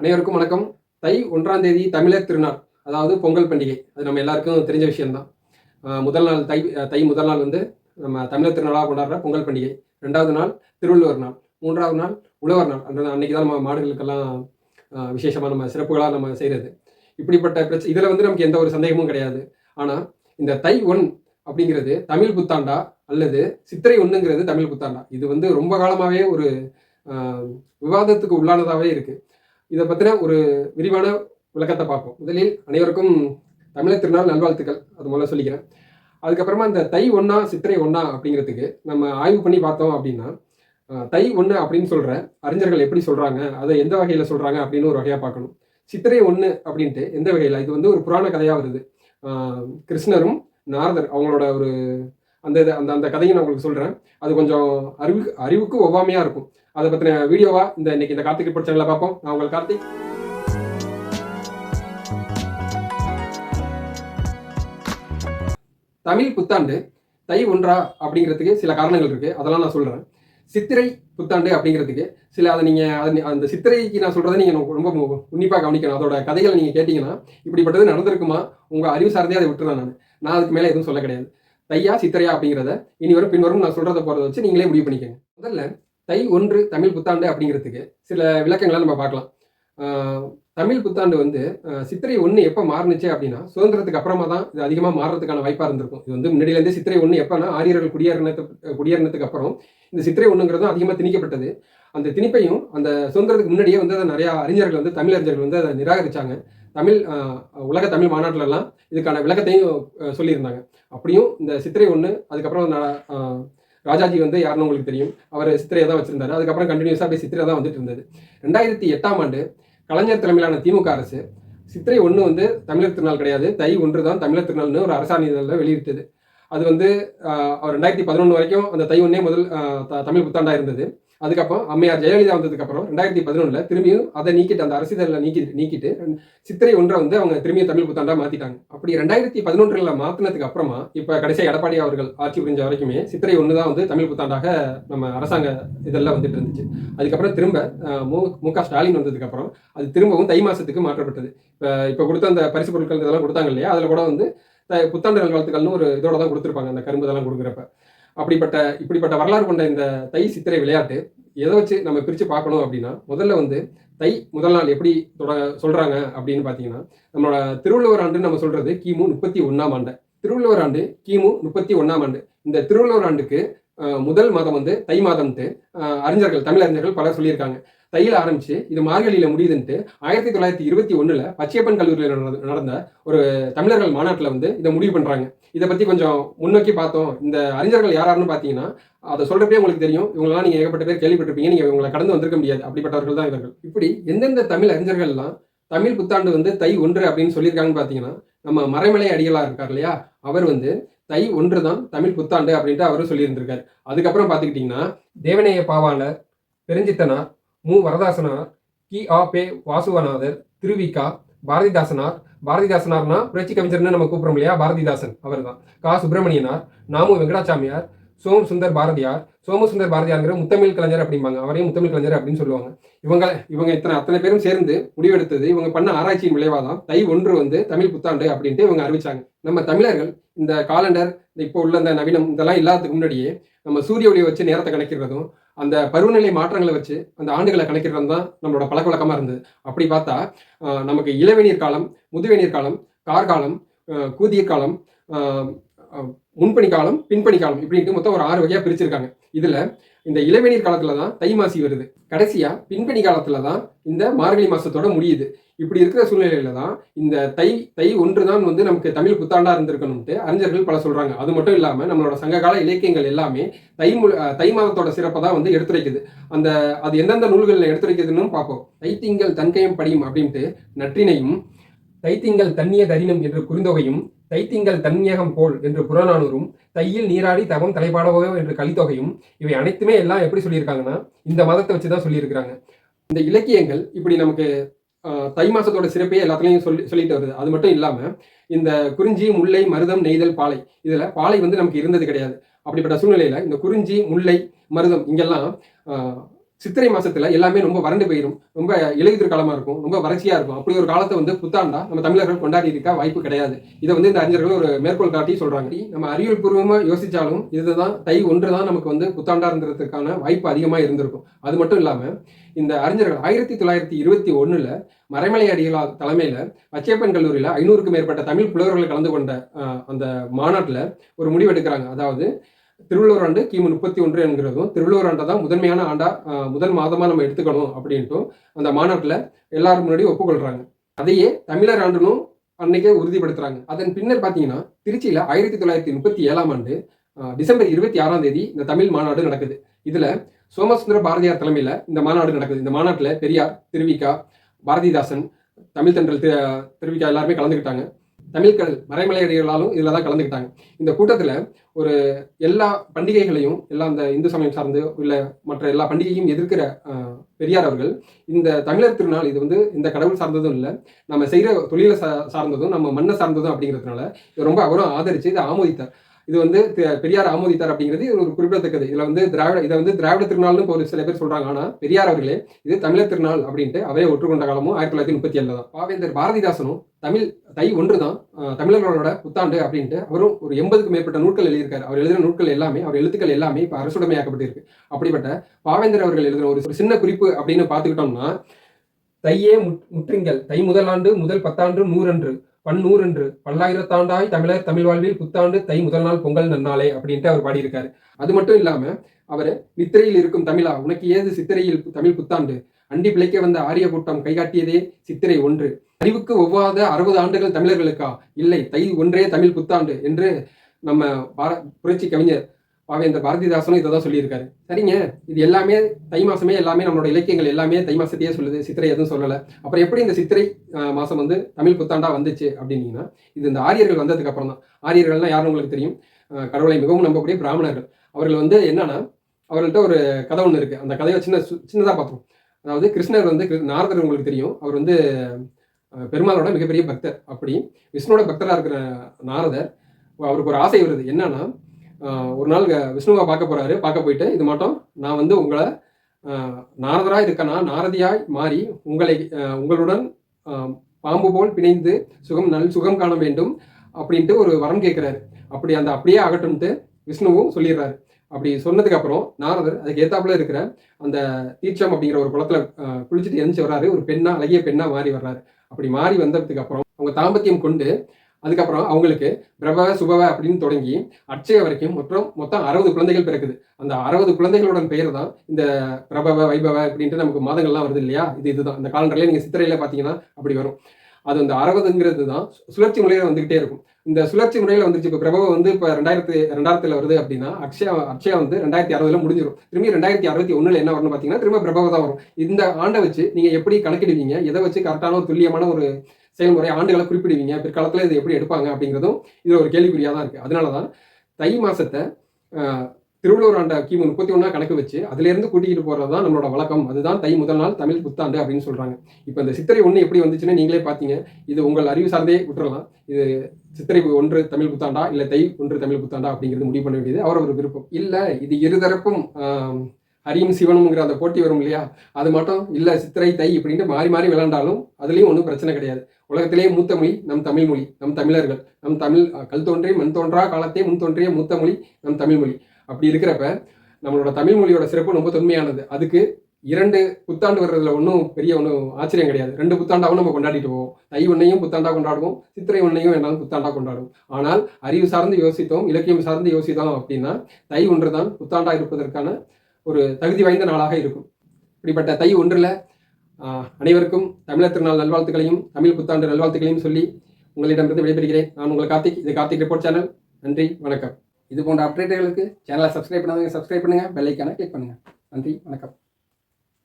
அனைவருக்கும் வணக்கம். தை ஒன்றாம் தேதி தமிழர் திருநாள் அதாவது பொங்கல் பண்டிகை. அது நம்ம எல்லாருக்கும் தெரிஞ்ச விஷயம்தான். முதல் நாள் தை தை முதல் நாள் வந்து நம்ம தமிழர் திருநாளாக கொண்டாடுற பொங்கல் பண்டிகை. ரெண்டாவது நாள் திருவள்ளுவர் நாள். மூன்றாவது நாள் உழவர் நாள். அந்த அன்னைக்கு தான் நம்ம மாடுகளுக்கெல்லாம் விசேஷமாக நம்ம சிறப்புகளாக நம்ம செய்கிறது இப்படிப்பட்ட பிரச்சனை இதில் வந்து நமக்கு எந்த ஒரு சந்தேகமும் கிடையாது. ஆனால் இந்த தை ஒன் அப்படிங்கிறது தமிழ் புத்தாண்டா அல்லது சித்திரை ஒன்றுங்கிறது தமிழ் புத்தாண்டா? இது வந்து ரொம்ப காலமாகவே ஒரு விவாதத்துக்கு உள்ளானதாகவே இருக்குது இதை பற்றின ஒரு விரிவான விளக்கத்தை பார்ப்போம். முதலில் அனைவருக்கும் தமிழர் திருநாள் நல்வாழ்த்துக்கள். அது முதல்ல சொல்லிக்கிறேன். அதுக்கப்புறமா இந்த தை ஒன்றா சித்திரை ஒன்றா அப்படிங்கிறதுக்கு நம்ம ஆய்வு பண்ணி பார்த்தோம் அப்படின்னா தை ஒன்று அப்படின்னு சொல்கிற அறிஞர்கள் எப்படி சொல்கிறாங்க அதை எந்த வகையில் சொல்கிறாங்க அப்படின்னு ஒரு வகையாக பார்க்கணும். சித்திரை ஒன்று அப்படின்ட்டு எந்த வகையில்? இது வந்து ஒரு புராண கதையாக வருது. கிருஷ்ணரும் நாரதர் அவங்களோட ஒரு அந்த இது- அந்த அந்த கதையை நான் உங்களுக்கு சொல்கிறேன் அது கொஞ்சம் அறிவு அறிவுக்கு ஒவ்வாமையாக இருக்கும். அதை பற்றின வீடியோவா இந்த இன்னைக்கு இந்த கார்த்திகை பிரச்சனைகளை பார்ப்போம். நான் உங்கள் கார்த்திக். தமிழ் புத்தாண்டு தை ஒன்றா அப்படிங்கிறதுக்கு சில காரணங்கள் இருக்குது அதெல்லாம் நான் சொல்கிறேன் சித்திரை புத்தாண்டு அப்படிங்கிறதுக்கு சில அதை நீங்கள் அந்த சித்திரைக்கு நான் சொல்கிறத நீங்கள் ரொம்ப உன்னிப்பாக கவனிக்கணும். அதோட கதைகளை நீங்கள் கேட்டிங்கன்னா இப்படிப்பட்டது நடந்திருக்குமா? உங்கள் அறிவு சார்ந்தே அதை விட்டுறேன் நான். நான் அதுக்கு மேலே எதுவும் சொல்ல கிடையாது. தையா சித்திரையா அப்படிங்கிறத இனி வரும் பின்வரும் நான் சொல்கிறத போகிறத வச்சு நீங்களே முடிவு பண்ணிக்கோங்க. முதல்ல தை ஒன்று தமிழ் புத்தாண்டு அப்படிங்கிறதுக்கு சில விளக்கங்களை நம்ம பார்க்கலாம். தமிழ் புத்தாண்டு வந்து சித்திரை ஒன்று எப்போ மாறுனுச்சு அப்படின்னா சுதந்திரத்துக்கு அப்புறமா தான் இது அதிகமாக மாறுறதுக்கான வாய்ப்பாக இருந்திருக்கும். இது வந்து முன்னாடியிலேருந்தே சித்திரை ஒன்று எப்போனா ஆரியர்கள் குடியேறினத்து குடியேறினத்துக்கு அப்புறம் இந்த சித்திரை ஒன்றுங்கிறதும் அதிகமாக திணிக்கப்பட்டது. அந்த திணிப்பையும் அந்த சுதந்திரத்துக்கு முன்னாடியே வந்து அதை நிறையா அறிஞர்கள் வந்து தமிழறிஞர்கள் வந்து அதை நிராகரித்தாங்க தமிழ் உலக தமிழ் மாநாட்டிலலாம் இதுக்கான விளக்கத்தையும் சொல்லியிருந்தாங்க. அப்படியும் இந்த சித்திரை ஒன்று அதுக்கப்புறம் ராஜாஜி வந்து யாருன்னு உங்களுக்கு தெரியும். அவர் சித்திரையை தான் வச்சிருந்தாரு. அதுக்கப்புறம் கண்டினியூஸாக அப்படியே சித்திரை தான் வந்துட்டு இருந்தது. ரெண்டாயிரத்தி எட்டாம் ஆண்டு கலைஞர் தலைமையிலான திமுக அரசு சித்திரை ஒன்று வந்து தமிழர் திருநாள் கிடையாது. தை ஒன்று தான் தமிழர் திருநாள்னு ஒரு அரசாணை வெளியிட்டது. அது வந்து அவர் ரெண்டாயிரத்தி பதினொன்று வரைக்கும் அந்த தை ஒன்றே முதல் த- தமிழ் புத்தாண்டாக இருந்தது. அதுக்கப்புறம் அம்மையார் ஜெயலலிதா வந்ததுக்கு அப்புறம் ரெண்டாயிரத்தி பதினொன்றில் திரும்பியும் அதை நீக்கிட்டு அந்த அரசிதழில் நீக்கி நீக்கிட்டு சித்திரை ஒன்றை வந்து அவங்க திரும்பியும் தமிழ் புத்தாண்டா மாற்றிட்டாங்க அப்படி ரெண்டாயிரத்தி பதினொன்றில் மாற்றினதுக்கு அப்புறமா இப்போ கடைசியாக எடப்பாடி அவர்கள் ஆட்சி புரிஞ்ச வரைக்குமே சித்திரை ஒன்று தான் வந்து தமிழ் புத்தாண்டாக நம்ம அரசாங்க இதெல்லாம் வந்துட்டு இருந்துச்சு. அதுக்கப்புறம் திரும்ப மு மு க ஸ்டாலின் வந்ததுக்கு அப்புறம் அது திரும்பவும் தை மாதத்துக்கு மாற்றப்பட்டது. இப்போ இப்போ கொடுத்த அந்த பரிசு பொருட்கள் இதெல்லாம் கொடுத்தாங்க இல்லையா? அதில் கூட வந்து த- புத்தாண்டு நல்வாழ்த்துக்கள்னு ஒரு இதோட தான் கொடுத்துருப்பாங்க அந்த கரும்பு இதெல்லாம் கொடுக்குறப்ப. அப்படிப்பட்ட இப்படிப்பட்ட வரலாறு கொண்ட இந்த தை சித்திரை விளையாட்டு எதை வச்சு நம்ம பிரித்து பார்க்கணும் அப்படின்னா முதல்ல வந்து தை முதல் நாள் எப்படி தொட சொல்கிறாங்க அப்படின்னு பார்த்தீங்கன்னா நம்மளோட திருவள்ளுவர் ஆண்டு நம்ம சொல்கிறது கிமு முப்பத்தி ஒன்றாம் ஆண்டு. திருவள்ளுவர் ஆண்டு கிமு முப்பத்தி ஒன்றாம் ஆண்டு. இந்த திருவள்ளுவர் ஆண்டுக்கு முதல் மாதம் வந்து தை மாதம்ட்டு அறிஞர்கள் தமிழ் அறிஞர்கள் பலர் சொல்லியிருக்காங்க. தையில் ஆரம்பிச்சு இது மார்கழியில முடியுதுன்ட்டு ஆயிரத்தி தொள்ளாயிரத்தி இருபத்தி ஒண்ணுல பச்சையப்பன் கல்லூரியில் நடந்த- ஒரு தமிழர்கள் மாநாட்டில் வந்து இதை முடிவு பண்றாங்க. இதை பத்தி கொஞ்சம் முன்னோக்கி பார்த்தோம். இந்த அறிஞர்கள் யாராருன்னு பார்த்தீங்கன்னா அதை சொல்றப்பே உங்களுக்கு தெரியும். இவங்களாம் நீங்க ஏகப்பட்ட பேர் கேள்விப்பட்டிருப்பீங்க. நீங்க இவங்களை கடந்து வந்திருக்க முடியாது. அப்படிப்பட்டவர்கள் தான் இவர்கள். இப்படி எந்தெந்த தமிழ் அறிஞர்கள்லாம் தமிழ் புத்தாண்டு வந்து தை ஒன்று அப்படின்னு சொல்லியிருக்காங்கன்னு பார்த்தீங்கன்னா நம்ம மறைமலை அடிகளாக இருக்கார் இல்லையா? அவர் வந்து தை ஒன்று தான் தமிழ் புத்தாண்டு அப்படின்ட்டு அவரும் சொல்லியிருந்திருக்காரு. அதுக்கப்புறம் பார்த்துக்கிட்டிங்கன்னா தேவநேய பாவாளர் பெருஞ்சித்தனார் மு. வரதாசனார் கி. ஆ. பே. வாசுவநாதர் திருவிகா பாரதிதாசனார். பாரதிதாசனார்னா புரட்சி கவிஞர்னு நம்ம கூப்பிடுறோம் இல்லையா? பாரதிதாசன் அவர் தான் கா. சுப்பிரமணியனார் நாமு வெங்கடாச்சாமியார் சோம சுந்தர் பாரதியார். சோமசுந்தர் பாரதியார்ங்கிற முத்தமிழ் கலைஞர் அப்படிம்பாங்க. அவரையும் முத்தமிழ் கலைஞர் அப்படின்னு சொல்லுவாங்க. இவங்க இவங்க இத்தனை அத்தனை பேரும் சேர்ந்து முடிவெடுத்தது இவங்க பண்ண ஆராய்ச்சியின் விளைவாக தான் தை ஒன்று வந்து தமிழ் புத்தாண்டு அப்படின்ட்டு இவங்க அறிவிச்சாங்க. நம்ம தமிழர்கள் இந்த காலண்டர் இப்போ உள்ள இந்த நவீனம் இதெல்லாம் இல்லாததுக்கு முன்னாடியே நம்ம சூரிய ஒளியை வச்சு நேரத்தை கணக்கிடுறதும் அந்த பருவநிலை மாற்றங்களை வச்சு அந்த ஆண்டுகளை கணக்கிடுறது தான் நம்மளோட பழக்க வழக்கமாக இருந்தது. அப்படி பார்த்தா நமக்கு இளவேநீர் காலம் முதுவேநீர் காலம் கார்காலம் கூதிய காலம் முன்பணி காலம் பின்பணி காலம் இப்படின்ட்டு மொத்தம் ஒரு ஆறு வகையாக பிரிச்சிருக்காங்க. இதில் இந்த இளவேநீர் காலத்துல தான் தை மாசி வருது. கடைசியா பின்பணி காலத்துல தான் இந்த மார்கழி மாசத்தோட முடியுது. இப்படி இருக்கிற சூழ்நிலையில தான் இந்த தை தை ஒன்று தான் வந்து நமக்கு தமிழ் புத்தாண்டா இருந்திருக்கணும்ட்டு அறிஞர்கள் பல சொல்றாங்க. அது மட்டும் இல்லாம நம்மளோட சங்ககால இலக்கியங்கள் எல்லாமே தை தை மாதத்தோட சிறப்பை தான் வந்து எடுத்துரைக்குது. அந்த அது எந்தெந்த நூல்களில் எடுத்துரைக்குதுன்னு பார்ப்போம். தைத்திங்கள் தன்கையம் படியும் அப்படின்ட்டு நற்றினையும் தைத்திங்கள் தண்ணிய தரினம் என்று குறுந்தொகையும் தைத்திங்கள் தன்னியகம் போல் என்று புறநானூறும் தையில் நீராடி தவம் தலைப்பாடவோ என்று கலித்தொகையும் இவை அனைத்துமே எல்லாம் எப்படி சொல்லியிருக்காங்கன்னா இந்த மதத்தை வச்சு தான் சொல்லியிருக்கிறாங்க. இந்த இலக்கியங்கள் இப்படி நமக்கு தை மாசத்தோட சிறப்பே எல்லாத்துலையும் சொல்லி சொல்லிட்டு வருது. அது மட்டும் இல்லாமல் இந்த குறிஞ்சி முல்லை மருதம் நெய்தல் பாலை இதில் பாலை வந்து நமக்கு இருந்தது கிடையாது. அப்படிப்பட்ட சூழ்நிலையில் இந்த குறிஞ்சி முல்லை மருதம் இங்கெல்லாம் சித்திரை மாசத்துல எல்லாமே ரொம்ப வறண்டு போயிடும் ரொம்ப இலையுதிர் காலமா இருக்கும். ரொம்ப வறட்சியா இருக்கும். அப்படி ஒரு காலத்தை வந்து புத்தாண்டா நம்ம தமிழர்கள் கொண்டாடி இருக்க வாய்ப்பு கிடையாது. இதை வந்து இந்த அறிஞர்கள் ஒரு மேற்கோள் காட்டி சொல்றாங்க. நம்ம அறிவியல் பூர்வமா யோசிச்சாலும் இதுதான் தை ஒன்று தான் நமக்கு வந்து புத்தாண்டா இருந்ததுக்கான வாய்ப்பு அதிகமா இருந்திருக்கும். அது மட்டும் இல்லாம இந்த அறிஞர்கள் ஆயிரத்தி தொள்ளாயிரத்தி இருபத்தி ஒண்ணுல மறைமலை அடிகளார் தலைமையில பச்சையப்பன் கல்லூரியில ஐநூறுக்கும் மேற்பட்ட தமிழ் புலவர்கள் கலந்து கொண்ட அந்த மாநாட்டுல ஒரு முடிவு எடுக்கிறாங்க அதாவது திருவள்ளுவர் ஆண்டு கிமு முப்பத்தி ஒன்று என்கிறதும் திருவள்ளுவர் ஆண்டை தான் முதன்மையான ஆண்டா முதல் மாதமாக நம்ம எடுத்துக்கணும் அப்படின்ட்டும் அந்த மாநாட்டில் எல்லாரும் முன்னாடி ஒப்புக்கொள்கிறாங்க அதையே தமிழர் ஆண்டுனும் அன்னைக்கே உறுதிப்படுத்துறாங்க. அதன் பின்னர் பார்த்தீங்கன்னா திருச்சியில் ஆயிரத்தி தொள்ளாயிரத்தி முப்பத்தி ஏழாம் ஆண்டு டிசம்பர் இருபத்தி ஆறாம் தேதி இந்த தமிழ் மாநாடு நடக்குது. இதில் சோமசுந்தர பாரதியார் தலைமையில் இந்த மாநாடு நடக்குது. இந்த மாநாட்டில் பெரியார் திருவிக்கா பாரதிதாசன் தமிழ் தென்றல் திருவிக்கா எல்லாருமே கலந்துக்கிட்டாங்க. தமிழ்கடல் மறைமலையடிகளாலும் இதில் தான் கலந்துக்கிட்டாங்க. இந்த கூட்டத்தில் ஒரு எல்லா பண்டிகைகளையும் எல்லா இந்த இந்து சமயம் சார்ந்து இல்லை மற்ற எல்லா பண்டிகையும் எதிர்க்கிற பெரியார் அவர்கள் இந்த தமிழர் திருநாள் இது வந்து இந்த கடவுள் சார்ந்ததும் இல்லை நம்ம செய்கிற தொழிலை சா சார்ந்ததும் நம்ம மண்ணை சார்ந்ததும் அப்படிங்கிறதுனால இது ரொம்ப அவரும் ஆதரித்து இதை ஆமோதித்தார். இது வந்து பெரியார் ஆமோதித்தார் அப்படிங்கிறது இது ஒரு குறிப்பிடத்தக்கது. இதில் வந்து திராவிட இதை வந்து திராவிட திருநாள்னு ஒரு சில பேர் சொல்றாங்க. ஆனால் பெரியார் அவர்களே இது தமிழர் திருநாள் அப்படின்ட்டு அவையை ஒற்றுக்கொண்ட காலமும் ஆயிரத்தி தொள்ளாயிரத்தி முப்பத்தி ஏழுல தான். பாவேந்தர் பாரதிதாசனும் தமிழ் தை ஒன்று தான் தமிழர்களோட புத்தாண்டு அப்படின்ட்டு அவரும் ஒரு எண்பதுக்கு மேற்பட்ட நூல்கள் எழுதியிருக்காரு. அவர் எழுதின நூல்கள் எல்லாமே அவர் எழுத்துக்கள் எல்லாமே இப்போ அரசுடைமையாக்கப்பட்டிருக்கு. அப்படிப்பட்ட பாவேந்தர் அவர்கள் எழுதின ஒரு சின்ன குறிப்பு அப்படின்னு பார்த்துக்கிட்டோம்னா தையே முற்- முற்றுங்கள் தை முதலாண்டு முதல் பத்தாண்டு நூறன்று. பன்னூறன்று பல்லாயிரத்தாண்டாய் தமிழர் தமிழ் வாழ்வில் புத்தாண்டு தை முதல் நாள் பொங்கல் நன்னாளே அப்படின்ட்டு அவர் பாடியிருக்காரு. அது மட்டும் இல்லாம அவர் நித்திரையில் இருக்கும் தமிழா உனக்கு ஏது சித்திரையில் தமிழ் புத்தாண்டு? அண்டி பிழைக்க வந்த ஆரிய கூட்டம் கைகாட்டியதே சித்திரை ஒன்று. அறிவுக்கு ஒவ்வாத அறுபது ஆண்டுகள் தமிழர்களுக்கா? இல்லை தை ஒன்றே தமிழ் புத்தாண்டு என்று நம்ம பார புரட்சி கவிஞர் பாவேந்தர் பாரதிதாசனும் இதை தான் சொல்லியிருக்காரு. சரிங்க. இது எல்லாமே தை மாசமே எல்லாமே நம்மளோட இலக்கியங்கள் எல்லாமே தை மாசத்தையே சொல்லுது. சித்திரை எதுவும் சொல்லலை. அப்புறம் எப்படி இந்த சித்திரை மாசம் வந்து தமிழ் புத்தாண்டா வந்துச்சு அப்படின்னீங்கன்னா இது இந்த ஆரியர்கள் வந்ததுக்கு அப்புறம் தான் ஆரியர்கள்னா யாருன்னு உங்களுக்கு தெரியும்? கடவுளை மிகவும் நம்பக்கூடிய பிராமணர்கள். அவர்கள் வந்து என்னன்னா அவர்கள்ட்ட ஒரு கதை ஒன்று இருக்கு. அந்த கதையை சின்ன சின்னதாக பார்த்தோம் அதாவது கிருஷ்ணர் வந்து நாரதர் உங்களுக்கு தெரியும். அவர் வந்து பெருமாளோட மிகப்பெரிய பக்தர். அப்படி விஷ்ணுவோட பக்தராக இருக்கிற நாரதர் அவருக்கு ஒரு ஆசை வருது. என்னன்னா ஒரு நாள் விஷ்ணுவா விஷ்ணுவை பார்க்க போறாரு. பார்க்க போயிட்டு இது மட்டும் நான் வந்து உங்களை நாரதராய் இருக்கனா நாரதியாய் மாறி உங்களை உங்களுடன் பாம்பு போல் பிணைந்து சுகம் நல் சுகம் காண வேண்டும் அப்படின்ட்டு ஒரு வரம் கேட்குறாரு அப்படி அந்த அப்படியே ஆகட்டும்ட்டு விஷ்ணுவும் சொல்லிடுறாரு. அப்படி சொன்னதுக்கு அப்புறம் நாரதர் அதுக்கு ஏத்தாப்புல இருக்கிற அந்த தீட்சம் அப்படிங்கிற ஒரு குளத்துல குளிச்சுட்டு எந்திரிச்சு வர்றாரு. ஒரு பெண்ணா அழகிய பெண்ணா மாறி வர்றாரு. அப்படி மாறி வந்ததுக்கு அப்புறம் அவங்க தாம்பத்தியம் கொண்டு அதுக்கப்புறம் அவங்களுக்கு பிரபவ சுபவ அப்படின்னு தொடங்கி அட்சய வரைக்கும் மொத்தம் மொத்தம் அறுபது குழந்தைகள் பிறக்குது. அந்த அறுபது குழந்தைகளோட பெயர் தான் இந்த பிரபவ வைபவ அப்படின்ட்டு நமக்கு மாதங்கள்லாம் வருது இல்லையா? இது இதுதான். இந்த காலண்டர்ல நீங்க சித்திரையில பாத்தீங்கன்னா அப்படி வரும். அது அந்த அறுபதுங்கிறது தான் சுழற்சி முறையில வந்துகிட்டே இருக்கும். இந்த சுழற்சி முறையில வந்துச்சு இப்போ பிரபவ வந்து இப்போ ரெண்டாயிரத்தி ரெண்டாயிரத்துல வருது அப்படின்னா அக்ஷயா அக்ஷயா வந்து ரெண்டாயிரத்தி அறுபதுல முடிஞ்சிடும் திரும்பி ரெண்டாயிரத்தி அறுபத்தி ஒண்ணுல என்ன வரும்னு பாத்தீங்கன்னா திரும்ப பிரபவ தான் வரும். இந்த ஆண்டை வச்சு நீங்க எப்படி கணக்கிடுவீங்க? எதை வச்சு கரெக்டான ஒரு துல்லியமான ஒரு செயல்முறை ஆண்டுகளை குறிப்பிடுவீங்க பிற்காலத்தில் இது எப்படி எடுப்பாங்க அப்படிங்கிறதும் இது ஒரு கேள்விக்குறியாக தான் இருக்குது அதனால தான் தை மாதத்தை திருவள்ளுவர் ஆண்ட கிமு முப்பத்தி ஒன்றா கணக்கு வச்சு அதுலேருந்து கூட்டிகிட்டு போகிறது தான் நம்மளோட வழக்கம். அதுதான் தை முதல் நாள் தமிழ் புத்தாண்டு அப்படின்னு சொல்கிறாங்க இப்போ இந்த சித்திரை ஒன்று எப்படி வந்துச்சுன்னு நீங்களே பார்த்தீங்க இது உங்கள் அறிவு சார்ந்தே விட்டுறலாம். இது சித்திரை ஒன்று தமிழ் புத்தாண்டா இல்லை தை ஒன்று தமிழ் புத்தாண்டா அப்படிங்கிறது முடிவு பண்ண வேண்டியது. அவரவர் விருப்பம். இல்லை இது இருதரப்பும் அரியும் ஹரியும் சிவனுங்கிற அந்த போட்டி வரும் இல்லையா? அது மட்டும் இல்லை சித்திரை தை இப்படின்ட்டு மாறி மாறி விளாண்டாலும் அதுலேயும் ஒன்றும் பிரச்சனை கிடையாது. உலகத்திலேயே மூத்த மொழி நம் தமிழ் மொழி நம் தமிழர்கள். நம் தமிழ் கல் தோன்றி மண் தோன்றா காலத்தே முன் தோன்றிய மூத்த மொழி நம் தமிழ் மொழி. அப்படி இருக்கிறப்ப நம்மளோட தமிழ் மொழியோட சிறப்பு ரொம்ப தொன்மையானது. அதுக்கு இரண்டு புத்தாண்டு வர்றதுல ஒன்றும் பெரிய ஒன்றும் ஆச்சரியம் கிடையாது. ரெண்டு புத்தாண்டாவும் நம்ம கொண்டாடிட்டு போவோம். தை ஒன்றையும் புத்தாண்டா கொண்டாடுவோம். சித்திரை ஒன்னையும் என்னாலும் புத்தாண்டா கொண்டாடுவோம். ஆனால் அறிவு சார்ந்து யோசித்தோம் இலக்கியம் சார்ந்து யோசித்தோம் அப்படின்னா தை ஒன்று தான் புத்தாண்டா இருப்பதற்கான ஒரு தகுதி வாய்ந்த நாளாக இருக்கும். இப்படிப்பட்ட தை ஒன்றில் அனைவருக்கும் தமிழர் திருநாள் நல்வாழ்த்துக்களையும் தமிழ் புத்தாண்டு நல்வாழ்த்துக்களையும் சொல்லி உங்களிடமிருந்து விடைபெறுகிறேன். நான் உங்கள் கார்த்திக் இது கார்த்திக் ரிப்போர்ட் சேனல் நன்றி வணக்கம். இது போன்ற அப்டேட்டுகளுக்கு சேனலை சப்ஸ்கிரைப் பண்ணாதவங்க சப்ஸ்கிரைப் பண்ணுங்கள் பெல்லைக்கான கிளிக் பண்ணுங்கள் நன்றி வணக்கம்.